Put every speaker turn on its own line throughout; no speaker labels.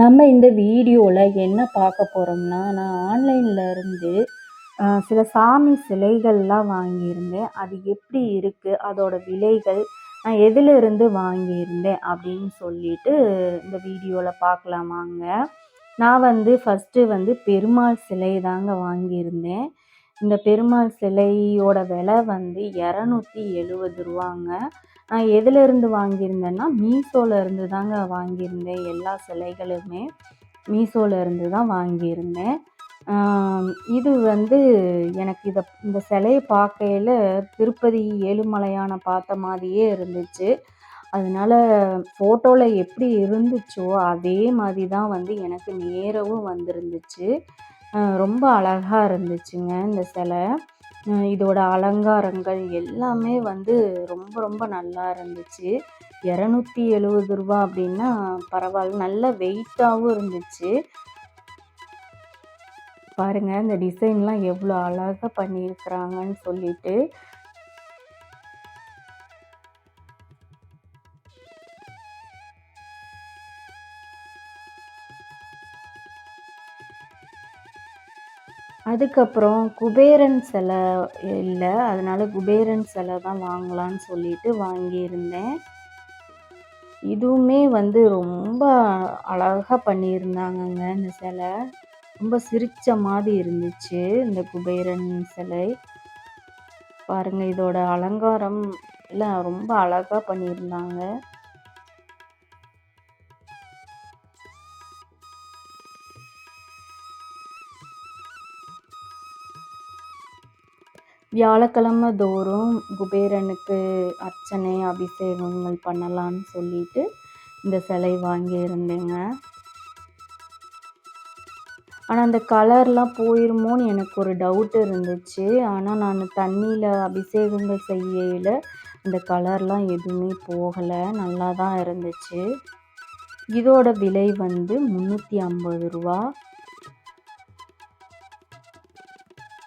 நம்ம இந்த வீடியோவில் என்ன பார்க்க போகிறோம்னா நான் ஆன்லைனில் இருந்து சில சாமி சிலைகள்லாம் வாங்கியிருந்தேன். அது எப்படி இருக்குது அதோட விலைகள் நான் எதிலிருந்து வாங்கியிருந்தேன் அப்படின்னு சொல்லிட்டு இந்த வீடியோவில் பார்க்கலாமாங்க. நான் வந்து ஃபஸ்ட்டு வந்து பெருமாள் சிலை தாங்க வாங்கியிருந்தேன். இந்த பெருமாள் சிலையோட விலை வந்து இரநூத்தி எழுபது ரூபாங்க. நான் எதுலேருந்து வாங்கியிருந்தேன்னா மீஷோவில் இருந்து தாங்க வாங்கியிருந்தேன் எல்லா சிலைகளுமே. மீஷோவில் இருந்து தான் வாங்கியிருந்தேன். இது வந்து எனக்கு இதை இந்த சிலையை பார்க்கையில் திருப்பதி ஏழுமலையான பார்த்த மாதிரியே இருந்துச்சு. அதனால் ஃபோட்டோவில் எப்படி இருந்துச்சோ அதே மாதிரி தான் வந்து எனக்கு நேரவும் வந்திருந்துச்சு. ரொம்ப அழகாக இருந்துச்சுங்க இந்த சிலை. இதோட அலங்காரங்கள் எல்லாமே வந்து ரொம்ப ரொம்ப நல்லா இருந்துச்சு. இரநூத்தி எழுபது ரூபா அப்படின்னா பரவாயில்ல நல்ல வெயிட்டாகவும் இருந்துச்சு. பாருங்கள் இந்த டிசைன்லாம் எவ்வளோ அழகாக பண்ணியிருக்கிறாங்கன்னு சொல்லிட்டு. அதுக்கப்புறம் குபேரன் சிலை இல்லை அதனால் குபேரன் சிலை தான் வாங்கலான்னு சொல்லிட்டு வாங்கியிருந்தேன். இதுவுமே வந்து ரொம்ப அழகாக பண்ணியிருந்தாங்கங்க இந்த சிலை. ரொம்ப சிரித்த மாதிரி இருந்துச்சு இந்த குபேரன் சிலை. பாருங்கள் இதோட அலங்காரம் எல்லாம் ரொம்ப அழகாக பண்ணியிருந்தாங்க. வியாழக்கிழமை தோறும் குபேரனுக்கு அர்ச்சனை அபிஷேகங்கள் பண்ணலான்னு சொல்லிட்டு இந்த சிலை வாங்கியிருந்தேங்க. ஆனால் அந்த கலர்லாம் போயிருமோன்னு எனக்கு ஒரு டவுட் இருந்துச்சு. ஆனால் நான் தண்ணியில் அபிஷேகங்கள் செய்யல இந்த கலர்லாம் எதுவுமே போகலை. நல்லா தான் இருந்துச்சு. இதோட விலை வந்து முந்நூற்றி ஐம்பது ரூபா.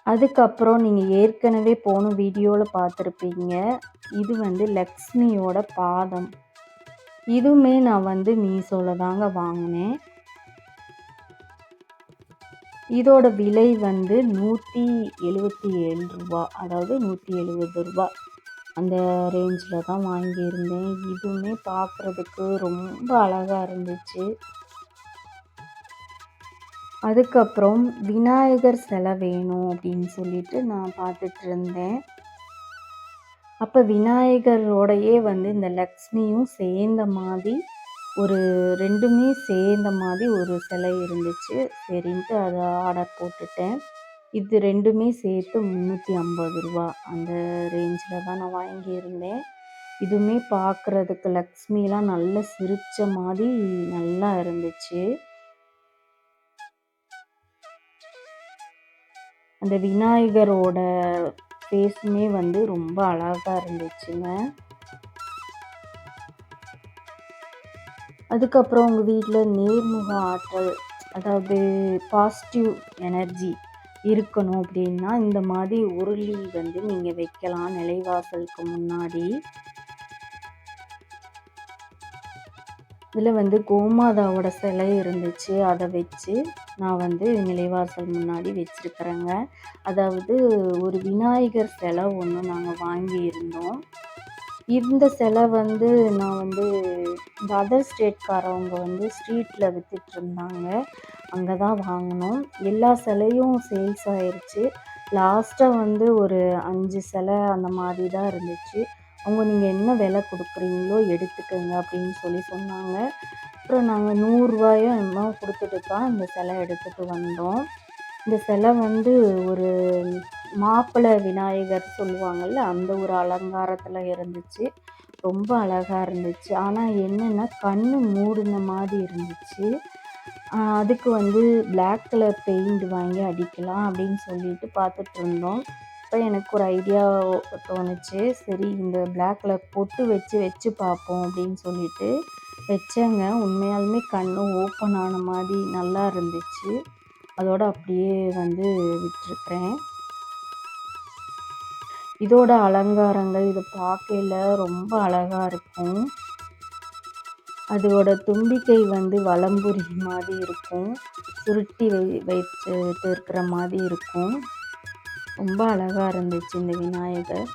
அதுக்கப்புறம் நீங்கள் ஏற்கனவே போன வீடியோவில் பார்த்துருப்பீங்க. இது வந்து லக்ஷ்மியோட பாதம். இதுவுமே நான் வந்து மீஷோவில் தாங்க வாங்கினேன். இதோட விலை வந்து நூற்றி எழுபத்தி ஏழு ரூபா. அதாவது நூற்றி எழுபது ரூபா. அந்த ரேஞ்சில் தான் வாங்கியிருந்தேன். இதுவுமே பார்க்குறதுக்கு ரொம்ப அழகாக இருந்துச்சு. அதுக்கப்புறம் விநாயகர் சிலை வேணும் அப்படின்னு சொல்லிட்டு நான் பார்த்துட்டு இருந்தேன் அப்போ விநாயகரோடையே வந்து இந்த லக்ஷ்மியும் சேர்ந்த மாதிரி ஒரு ரெண்டுமே சேர்ந்த மாதிரி ஒரு சிலை இருந்துச்சு. சரின்ட்டு அதை ஆர்டர் போட்டுட்டேன். இது ரெண்டுமே சேர்த்து முந்நூற்றி ஐம்பது ரூபா அந்த ரேஞ்சில் தான் நான் வாங்கியிருந்தேன். இதுவுமே பார்க்குறதுக்கு லக்ஷ்மிலாம் நல்ல சிரித்த மாதிரி நல்லா இருந்துச்சு. அந்த விநாயகரோட ஃபேஸுமே வந்து ரொம்ப அழகாக இருந்துச்சுங்க. அதுக்கப்புறம் உங்கள் வீட்டில் நேர்முக ஆற்றல் அதாவது பாசிட்டிவ் எனர்ஜி இருக்கணும் அப்படின்னா இந்த மாதிரி உருளி வந்து நீங்கள் வைக்கலாம். நிலைவாசலுக்கு முன்னாடி இதில் வந்து கோமாதாவோட சிலை இருந்துச்சு. அதை வச்சு நான் வந்து நிலைவாசல் முன்னாடி வச்சுருக்குறேங்க. அதாவது ஒரு விநாயகர் சிலை ஒன்று நாங்கள் வாங்கியிருந்தோம். இந்த சிலை வந்து நான் வந்து இந்த அதர் ஸ்டேட்காரவங்க வந்து ஸ்ட்ரீட்டில் விற்றுட்ருந்தாங்க அங்கே தான் வாங்கினோம். எல்லா சிலையும் சேல்ஸ் ஆயிடுச்சு லாஸ்ட்டாக வந்து ஒரு அஞ்சு சிலை அந்த மாதிரி தான் இருந்துச்சு. அவங்க நீங்கள் என்ன விலை கொடுக்குறீங்களோ எடுத்துக்கோங்க அப்படின்னு சொல்லி சொன்னாங்க. அப்புறம் நாங்கள் நூறுரூவாயோ என்னமோ கொடுத்துட்டு தான் இந்த சிலை எடுத்துகிட்டு வந்தோம். இந்த சிலை வந்து ஒரு மாப்பிள்ளை விநாயகர் சொல்லுவாங்கள்ல அந்த ஒரு அலங்காரத்தில் இருந்துச்சு. ரொம்ப அழகாக இருந்துச்சு. ஆனால் என்னென்னா கண் மூடின மாதிரி இருந்துச்சு. அதுக்கு வந்து பிளாக் கலர் பெயிண்ட் வாங்கி அடிக்கலாம் அப்படின்னு சொல்லிட்டு பார்த்துட்டு இருந்தோம். அப்போ எனக்கு ஒரு ஐடியா தோணுச்சு. சரி இந்த பிளாக் கலர் பொட்டு வச்சு வச்சு பார்ப்போம் அப்படின்னு சொல்லிட்டு வச்சேங்க. உண்மையாலுமே கண்ணும் ஓப்பன் ஆன மாதிரி நல்லா இருந்துச்சு. அதோட அப்படியே வந்து விட்டுருக்குறேன். இதோட அலங்காரங்கள் இதை பார்க்கல ரொம்ப அழகாக இருக்கும். அதோட தும்பிக்கை வந்து வளம்புரி மாதிரி இருக்கும். சுருட்டி வை வைத்து இருக்கிற மாதிரி இருக்கும். ரொம்ப அழகாக இருந்துச்சு இந்த விநாயகர்.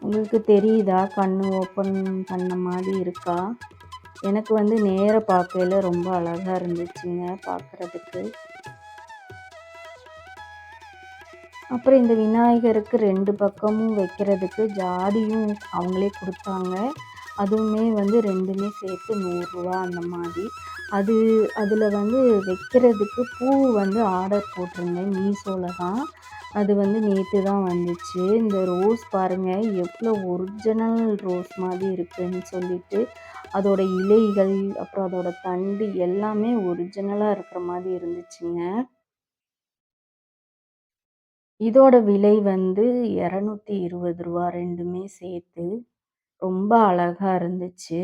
உங்களுக்கு தெரியுதா? கண் ஓப்பன் பண்ண மாதிரி இருக்கா? எனக்கு வந்து நேர பார்க்கையில் ரொம்ப அழகாக இருந்துச்சுங்க பார்க்குறதுக்கு. அப்புறம் இந்த விநாயகருக்கு ரெண்டு பக்கமும் வைக்கிறதுக்கு ஜாடியும் அவங்களே கொடுத்தாங்க. அதுவுமே வந்து ரெண்டுமே சேர்த்து நூறுரூவா அந்த மாதிரி. அது அதில் வந்து வைக்கிறதுக்கு பூ வந்து ஆர்டர் போட்டிருந்தேன் மீஷோவில் தான். அது வந்து நேற்று தான் வந்துச்சு. இந்த ரோஸ் பாருங்கள் எவ்வளோ ஒரிஜினல் ரோஸ் மாதிரி இருக்குதுன்னு சொல்லிட்டு அதோட இலைகள் அப்புறம் அதோட தண்டு எல்லாமே ஒரிஜினலாக இருக்கிற மாதிரி இருந்துச்சுங்க. இதோட விலை வந்து இரநூத்தி இருபது ரூபா ரெண்டுமே சேர்த்து. ரொம்ப அழகாக இருந்துச்சு.